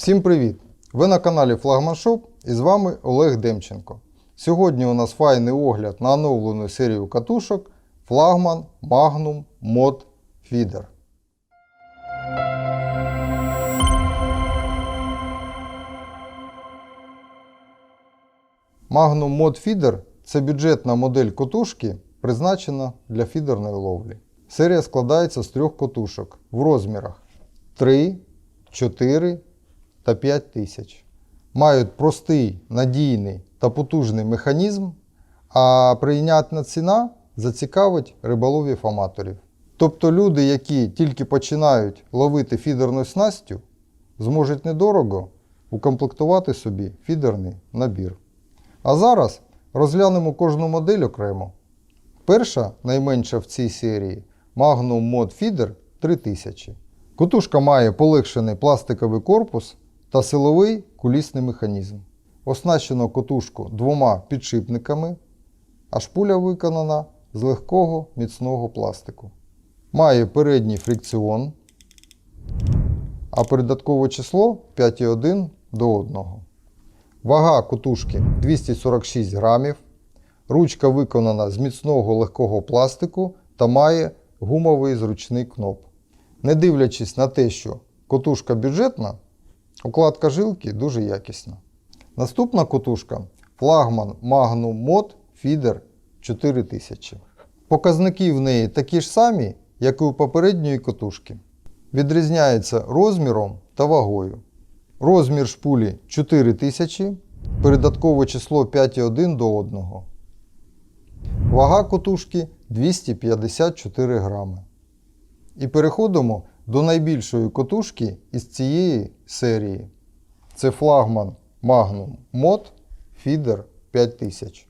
Всім привіт! Ви на каналі Flagman Shop і з вами Олег Демченко. Сьогодні у нас файний огляд на оновлену серію катушок Flagman Magnum Mod Feeder. Magnum Mod Feeder – це бюджетна модель котушки, призначена для фідерної ловлі. Серія складається з трьох котушок в розмірах 3, 4 та 5 тисяч. Мають простий, надійний та потужний механізм, а прийнятна ціна зацікавить риболовів аматорів. Тобто люди, які тільки починають ловити фідерною снастю, зможуть недорого укомплектувати собі фідерний набір. А зараз розглянемо кожну модель окремо. Перша, найменша в цій серії, Magnum Mod Feeder 3000. Котушка має полегшений пластиковий корпус та силовий кулісний механізм. Оснащено котушку двома підшипниками, а шпуля виконана з легкого міцного пластику. Має передній фрикціон, а передаткове число 5,1 до 1. Вага котушки 246 грамів. Ручка виконана з міцного легкого пластику та має гумовий зручний кноп. Не дивлячись на те, що котушка бюджетна, укладка жилки дуже якісна. Наступна котушка флагман Magnum Mod Feeder 4000. Показники в неї такі ж самі, як і у попередньої котушки. Відрізняється розміром та вагою. Розмір шпулі 4000, передаткове число 5,1 до 1. Вага котушки 254 грами. І переходимо до найбільшої котушки із цієї серії. Це флагман Magnum Mod Feeder 5000.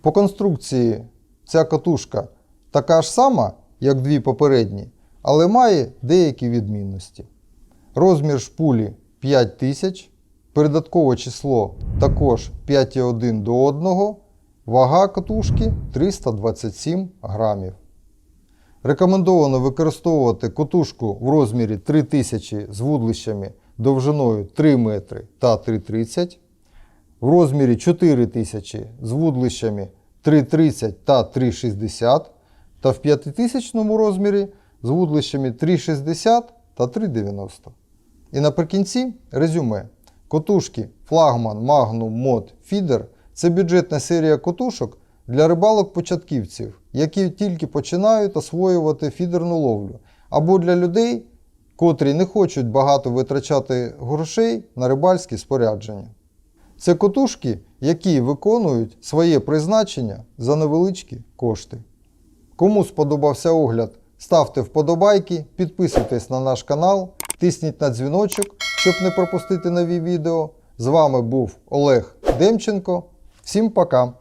По конструкції ця катушка така ж сама, як дві попередні, але має деякі відмінності. Розмір шпулі 5000, передаткове число також 5,1 до 1, вага катушки 327 грамів. Рекомендовано використовувати котушку в розмірі 3000 з вудлищами довжиною 3 метри та 3,30, в розмірі 4000 з вудлищами 3,30 та 3,60 та в 5000 розмірі з вудлищами 3,60 та 3,90. І наприкінці резюме. Котушки Flagman Magnum Mod Feeder – це бюджетна серія котушок для рибалок-початківців, які тільки починають освоювати фідерну ловлю, або для людей, котрі не хочуть багато витрачати грошей на рибальські спорядження. Це котушки, які виконують своє призначення за невеличкі кошти. Кому сподобався огляд, ставте вподобайки, підписуйтесь на наш канал, тисніть на дзвіночок, щоб не пропустити нові відео. З вами був Олег Демченко. Всім пока!